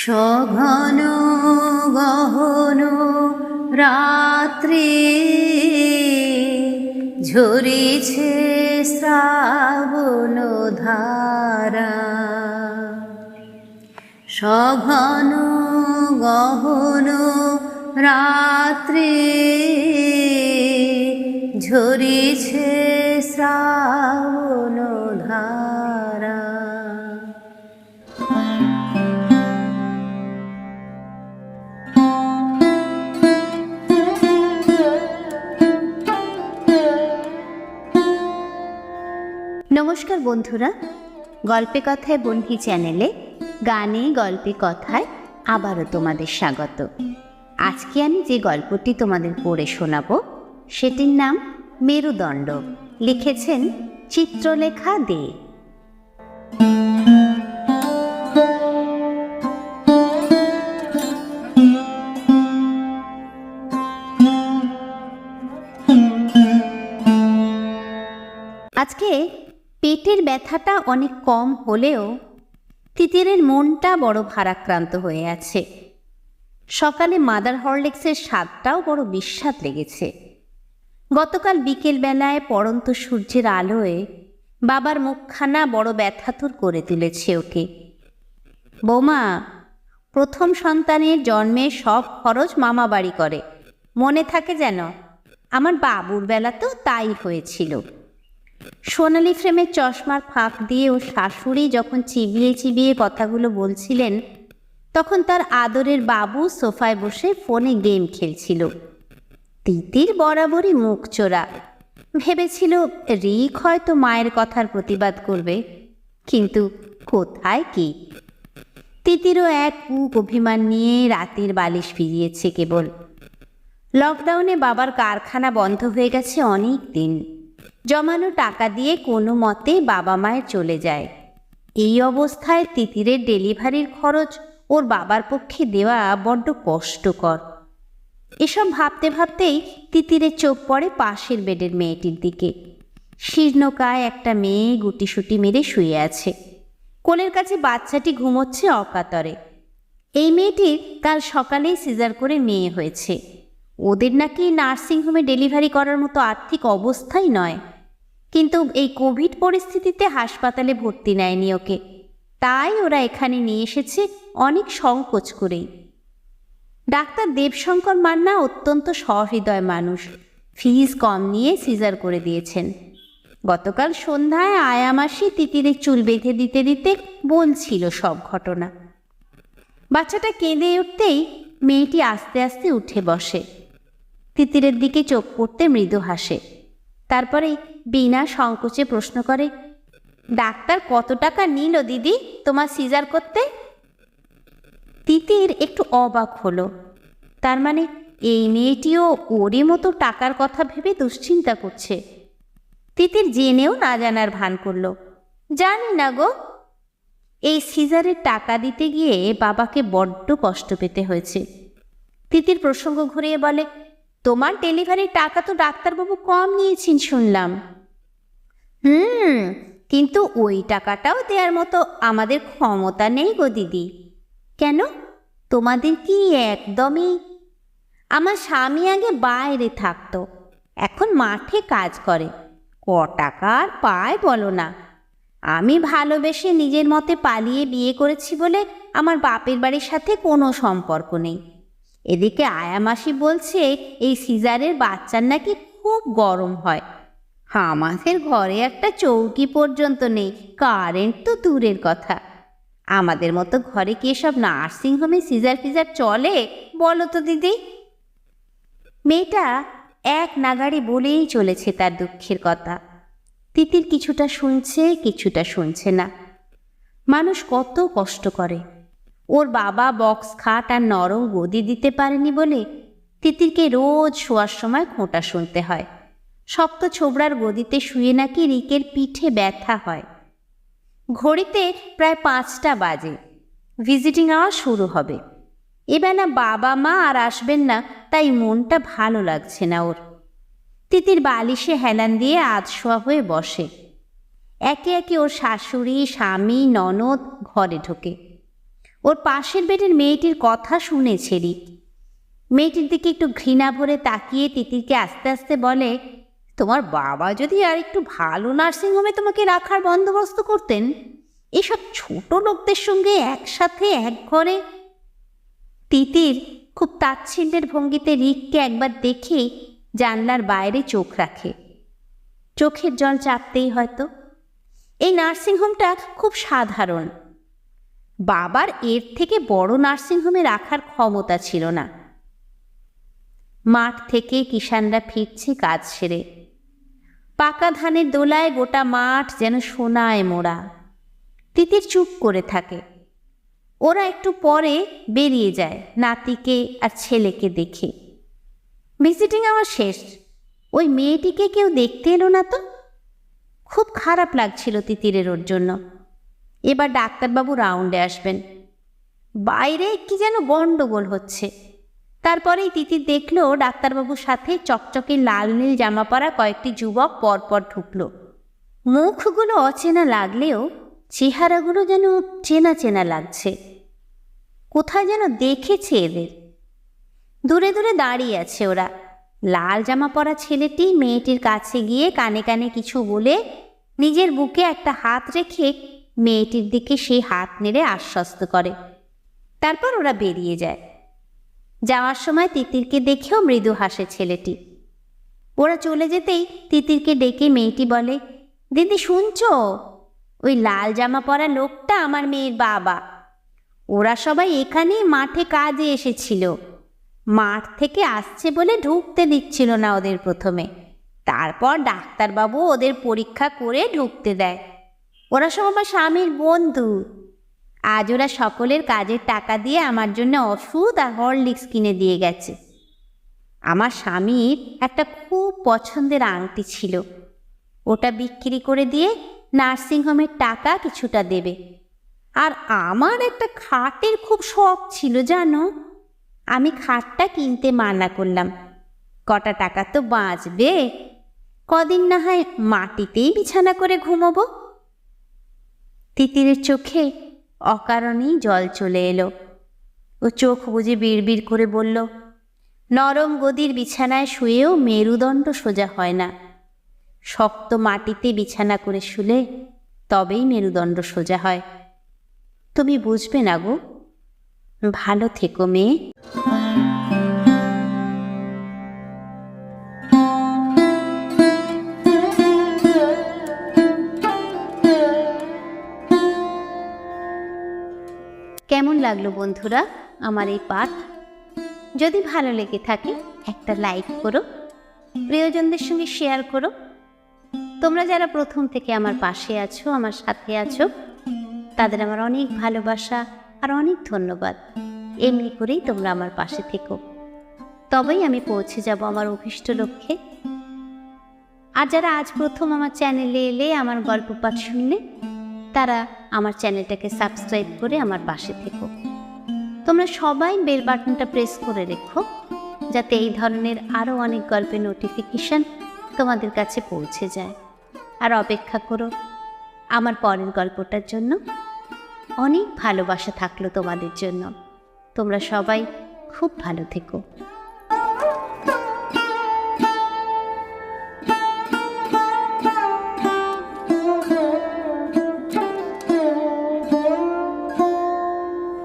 সঘন গহন রাত্রি ঝরিছে শ্রাবণ ধারা। সঘন গহন রাত্রি ঝরিছে শ্রাবণ নমস্কার বন্ধুরা, গল্পে কথায় বন্ধি চ্যানেলে গানে গল্পে কথায় আবারও তোমাদের স্বাগত। আজকে আমি যে গল্পটি তোমাদের পড়ে শোনাবো, সেটির নাম মেরুদণ্ড। লিখেছেন চিত্রলেখা দে। আজকে পেটের ব্যথাটা অনেক কম হলেও তিতিরের মনটা বড় ভারাক্রান্ত হয়ে আছে। সকালে মাদার হরলিক্সের স্বাদটাও বড় বিস্বাদ লেগেছে। গতকাল বিকেলবেলায় পড়ন্ত সূর্যের আলোয় বাবার মুখখানা বড় ব্যথাতুর করে তুলেছে ওকে। বৌমা, প্রথম সন্তানের জন্মে সব খরচ মামা বাড়ি করে। মনে থাকে যেন, আমার বাবুর বেলাতেও তাই হয়েছিল। সোনালি ফ্রেমের চশমার ফাঁক দিয়ে ও শাশুড়ি যখন চিবিয়ে চিবিয়ে কথাগুলো বলছিলেন, তখন তার আদরের বাবু সোফায় বসে ফোনে গেম খেলছিল। তিতির বরাবরই মুখ চোরা। ভেবেছিল, রিক হয়তো মায়ের কথার প্রতিবাদ করবে, কিন্তু কোথায় কি? তিতিরও এক কুক অভিমান নিয়ে রাতের বালিশ ফিরিয়েছে কেবল। লকডাউনে বাবার কারখানা বন্ধ হয়ে গেছে অনেক দিন। জমানো টাকা দিয়ে কোনো মতে বাবা মায়ের চলে যায়। এই অবস্থায় তিতিরের ডেলিভারির খরচ ওর বাবার পক্ষে দেওয়া বড্ড কষ্টকর। এসব ভাবতে ভাবতেই তিতিরের চোখ পড়ে পাশের বেডের মেয়েটির দিকে। শীর্ণকায় একটা মেয়ে গুটিসুটি মেরে শুয়ে আছে। কোলের কাছে বাচ্চাটি ঘুমোচ্ছে অকাতরে। এই মেয়েটির কাল সকালেই সিজার করে মেয়ে হয়েছে। ওদের নাকি নার্সিংহোমে ডেলিভারি করার মতো আর্থিক অবস্থাই নয়। কিন্তু এই কোভিড পরিস্থিতিতে হাসপাতালে ভর্তি নেয়নি ওকে। তাই ওরা এখানে নিয়ে এসেছে অনেক সংকোচ করেই। ডাক্তার দেবশঙ্কর মান্না অত্যন্ত সহৃদয় মানুষ। ফিজ কম নিয়ে সিজার করে দিয়েছেন। গতকাল সন্ধ্যায় আয়ামাসি তিতিরে চুল বেঁধে দিতে দিতে বলছিল সব ঘটনা। বাচ্চাটা কেঁদে উঠতেই মেয়েটি আস্তে আস্তে উঠে বসে। তিতিরের দিকে চোখ পড়তে মৃদু হাসে। তারপরে বিনা সংকোচে প্রশ্ন করে, ডাক্তার কত টাকা নিল দিদি তোমার সিজার করতে? তিতির একটু অবাক হলো। তার মানে এই মেয়েটিও ওরই মতো টাকার কথা ভেবে দুশ্চিন্তা করছে। তিতির জেনেও না জানার ভান করল। জানি না গো। এই সিজারের টাকা দিতে গিয়ে বাবাকে বড্ড কষ্ট পেতে হয়েছে। তিতির প্রসঙ্গ ঘুরিয়ে বলে তোমার ডেলিভারির টাকা তো ডাক্তারবাবু কম নিয়েছেন শুনলাম। হুম, কিন্তু ওই টাকাটাও দেওয়ার মতো আমাদের ক্ষমতা নেই গো দিদি। কেন? তোমাদের কি একদমই? আমার স্বামী আগে বাইরে থাকতো, এখন মাঠে কাজ করে। ক টাকা আর পায় বলো না। আমি ভালোবেসে নিজের মতে পালিয়ে বিয়ে করেছি বলে আমার বাপের বাড়ির সাথে কোনো সম্পর্ক নেই। এদিকে আয়ামাসি বলছে, এই সিজারের বাচ্চার নাকি খুব গরম হয়। আমাদের ঘরে একটা চৌকি পর্যন্ত নেই, কারেন্ট তো দূরের কথা। আমাদের মতো ঘরে কি এসব নার্সিংহোমে সিজার ফিজার চলে? বলো তো দিদি। মেয়েটা এক নাগাড়ে বলেই চলেছে তার দুঃখের কথা। তিতির কিছুটা শুনছে কিছুটা শুনছে না। মানুষ কত কষ্ট করে। ওর বাবা বক্স খাট আর নরম গদি দিতে পারেনি বলে তিতিরকে রোজ শোয়ার সময় খোঁটা শুনতে হয়। শক্ত ছোবড়ার গদিতে শুয়ে নাকি রিকের পিঠে ব্যথা হয়। ঘড়িতে প্রায় পাঁচটা বাজে। ভিজিটিং আওয়ার শুরু হবে। এবেলা বাবা মা আর আসবেন না, তাই মনটা ভালো লাগছে না ওর। তিতির বালিশে হেলান দিয়ে আধশোয়া হয়ে বসে। একে একে ওর শাশুড়ি, স্বামী, ননদ ঘরে ঢোকে। ওর পাশের বেডের মেয়েটির কথা শুনেছে রিক মেয়েটির দিকে একটু ঘৃণা ভরে তাকিয়ে তিতিরকে আস্তে আস্তে বলে, তোমার বাবা যদি আর একটু ভালো নার্সিংহোমে তোমাকে রাখার বন্দোবস্ত করতেন, এসব ছোট লোকদের সঙ্গে একসাথে এক ঘরে? তিতির খুব তাচ্ছিল্যের ভঙ্গিতে রিককে একবার দেখে জানলার বাইরে চোখ রাখে। চোখের জল চাপতেই হয়তো। এই নার্সিংহোমটা খুব সাধারণ। বাবার এর থেকে বড় নার্সিংহোমে রাখার ক্ষমতা ছিল না। মাঠ থেকে কিষানরা ফিরছে কাজ সেরে। পাকা ধানের দোলায় গোটা মাঠ যেন সোনায় মোড়া। তিতির চুপ করে থাকে। ওরা একটু পরে বেরিয়ে যায় নাতিকে আর ছেলেকে দেখে। ভিজিটিং আমার শেষ। ওই মেয়েটিকে কেউ দেখতে এলো না তো? খুব খারাপ লাগছিল তিতিরের ওর জন্য। এবার ডাক্তারবাবু রাউন্ডে আসবেন। বাইরে কি যেন গন্ডগোল হচ্ছে। তারপরেই তিতির দেখল ডাক্তারবাবুর সাথে চকচকে লাল নীল জামা পরা কয়েকটি যুবক পরপর ঢুকল। মুখগুলো অচেনা লাগলেও চেহারাগুলো যেন চেনা চেনা লাগছে। কোথায় যেন দেখেছে এদের। দূরে দূরে দাঁড়িয়ে আছে ওরা। লাল জামা পরা ছেলেটি মেয়েটির কাছে গিয়ে কানে কানে কিছু বলে নিজের বুকে একটা হাত রেখে মেয়েটির দিকে সে হাত নেড়ে আশ্বস্ত করে। তারপর ওরা বেরিয়ে যায়। যাওয়ার সময় তিতিরকে দেখেও মৃদু হাসে ছেলেটি। ওরা চলে যেতেই তিতিরকে ডেকে মেয়েটি বলে, দিদি, শুনছো? ওই লাল জামা পরা লোকটা আমার মেয়ের বাবা। ওরা সবাই এখানে মাঠে কাজে এসেছিল। মাঠ থেকে আসছে বলে ঢুকতে দিচ্ছিল না ওদের প্রথমে। তারপর ডাক্তারবাবু ওদের পরীক্ষা করে ঢুকতে দেয়। ওরা সব আমার স্বামীর বন্ধু। আজ ওরা সকলের কাজের টাকা দিয়ে আমার জন্য ওষুধ আর হরলিক্স কিনে দিয়ে গেছে। আমার স্বামীর একটা খুব পছন্দের আংটি ছিল। ওটা বিক্রি করে দিয়ে নার্সিংহোমের টাকা কিছুটা দেবে। আর আমার একটা খাটের খুব শখ ছিল, জানো? আমি খাটটা কিনতে মানা করলাম। কটা টাকা তো বাঁচবে। কদিন না হয় মাটিতেই বিছানা করে ঘুমোবো। তিতিরের চোখে অকারণেই জল চলে এলো। ও চোখ বুঝে বিড়বিড় করে বলল, নরম গদির বিছানায় শুয়েও মেরুদণ্ড সোজা হয় না। শক্ত মাটিতে বিছানা করে শুলে তবেই মেরুদণ্ড সোজা হয়। তুমি বুঝবে না গো। ভালো থেকো মেয়ে। লাগল বন্ধুরা আমার এই পাঠ। যদি ভালো লেগে থাকে, একটা লাইক করো, প্রিয়জনদের সঙ্গে শেয়ার করো। তোমরা যারা প্রথম থেকে আমার পাশে আছো, আমার সাথে আছো, তাদের আমার অনেক ভালোবাসা আর অনেক ধন্যবাদ। এমনি করেই তোমরা আমার পাশে থেকো। তবেই আমি পৌঁছে যাব আমার অভিষ্ট লক্ষ্যে। আর যারা আজ প্রথম আমার চ্যানেলে এলে, আমার গল্প পাঠ শুনলে তারা আমার চ্যানেলটাকে সাবস্ক্রাইব করে আমার পাশে থেকো। তোমরা সবাই বেল বাটনটা প্রেস করে রেখো, যাতে এই ধরনের আরও অনেক গল্পের নোটিফিকেশান তোমাদের কাছে পৌঁছে যায়। আর অপেক্ষা করো, আমার পরের গল্পটার জন্য অনেক ভালোবাসা থাকল তোমাদের জন্য। তোমরা সবাই খুব ভালো থেকো।